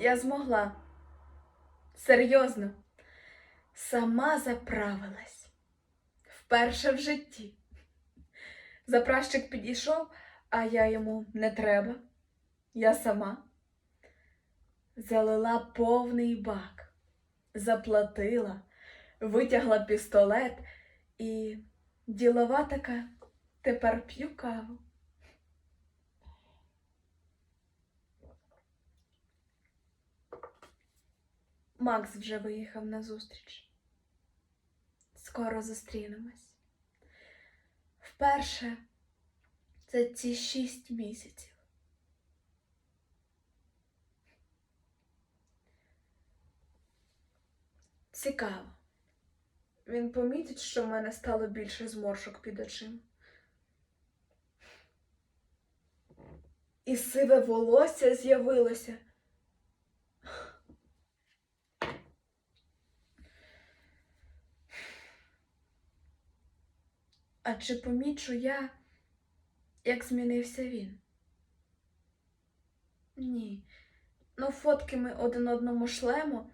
Я змогла. Серйозно. Сама заправилась. Вперше в житті. Заправщик підійшов, а я йому не треба. Я сама. Залила повний бак, заплатила, витягла пістолет і ділова така тепер п'ю каву. Макс вже виїхав на зустріч. Скоро зустрінемось. Вперше за ці шість місяців. Цікаво. Він помітить, що в мене стало більше зморшок під очима. І сиве волосся з'явилося. А чи помічу я, як змінився він? Ні. Ну, фотки ми один одному шлемо,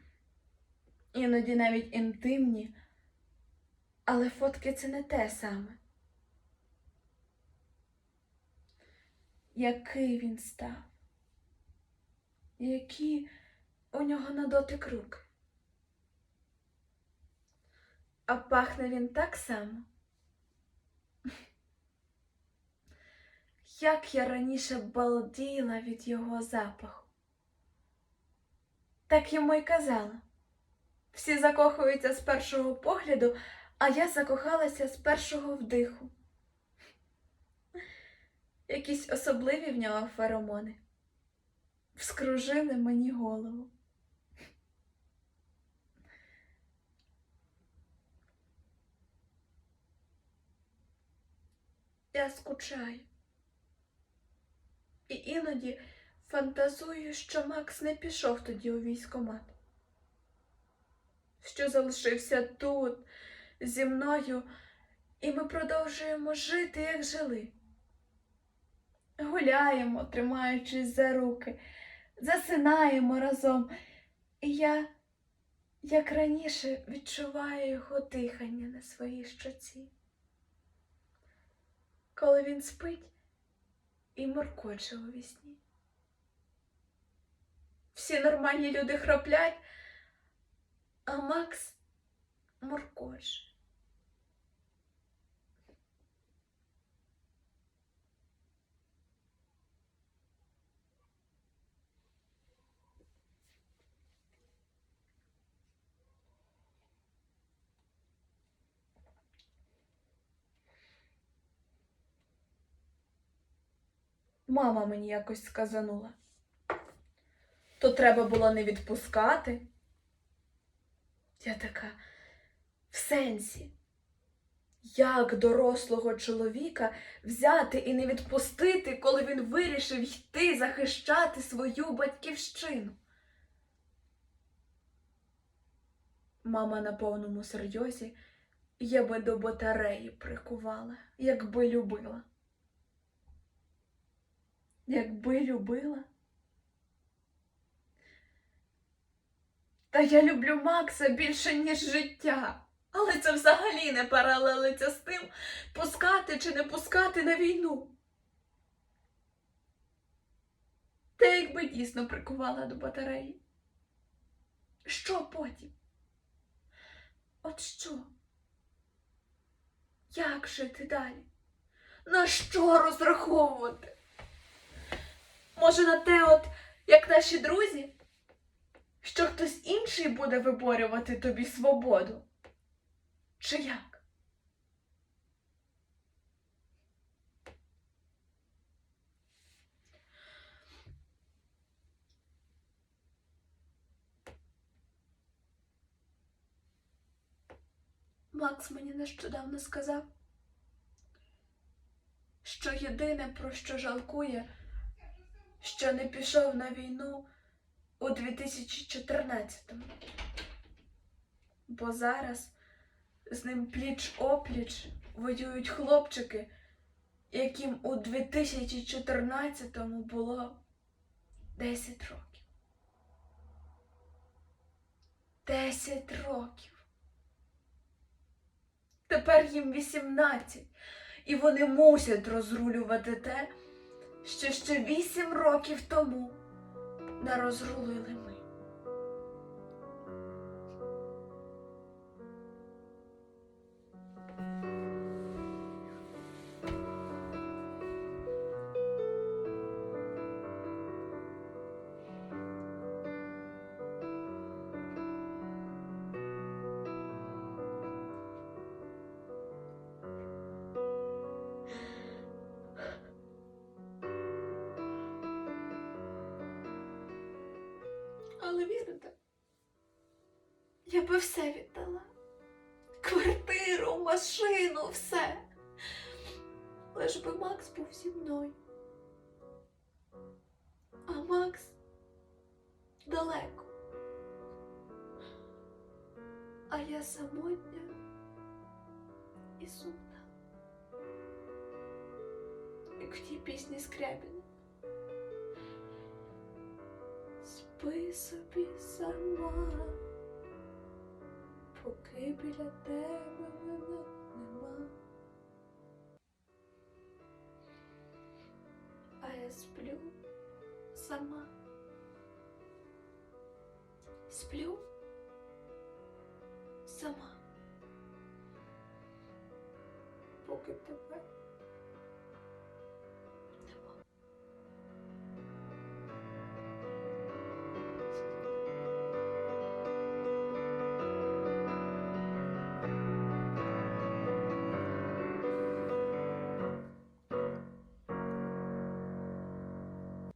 іноді навіть інтимні, але фотки це не те саме. Який він став? Які у нього на дотик руки? А пахне він так само. Як я раніше балділа від його запаху. Так йому й казала. Всі закохуються з першого погляду, а я закохалася з першого вдиху. Якісь особливі в нього феромони. Вскружили мені голову. Я скучаю. І іноді фантазую, що Макс не пішов тоді у військкомат. Що залишився тут, зі мною, і ми продовжуємо жити, як жили. Гуляємо, тримаючись за руки, засинаємо разом, і я, як раніше, відчуваю його дихання на своїй щоці. Коли він спить і моркочило вісні. Всі нормальні люди храплять, а Макс моркоче. Мама мені якось сказанула. То треба було не відпускати. Я така, в сенсі, як дорослого чоловіка взяти і не відпустити, коли він вирішив йти захищати свою батьківщину? Мама на повному серйозі, я би до батареї прикувала, якби любила. Якби любила. Та я люблю Макса більше, ніж життя. Але це взагалі не паралелиться з тим, пускати чи не пускати на війну. Та якби дійсно прикувала до батареї. Що потім? От що? Як жити далі? На що розраховувати? Може, на те, от, як наші друзі, що хтось інший буде виборювати тобі свободу? Чи як? Макс мені нещодавно сказав, що єдине, про що жалкує, що не пішов на війну у 2014-му. Бо зараз з ним пліч опліч воюють хлопчики, яким у 2014-му було 10 років. Десять років. Тепер їм вісімнадцять, і вони мусять розрулювати те, що ще вісім років тому не розрулили я би все віддала. Квартиру, машину, все. Лиш би Макс був зі мною. А Макс далеко. А я самотня і сумна. Як в тій пісні Скрябіна. Спи собі сама, поки біля тебе мене нема. А я сплю сама. Сплю сама. Поки тебе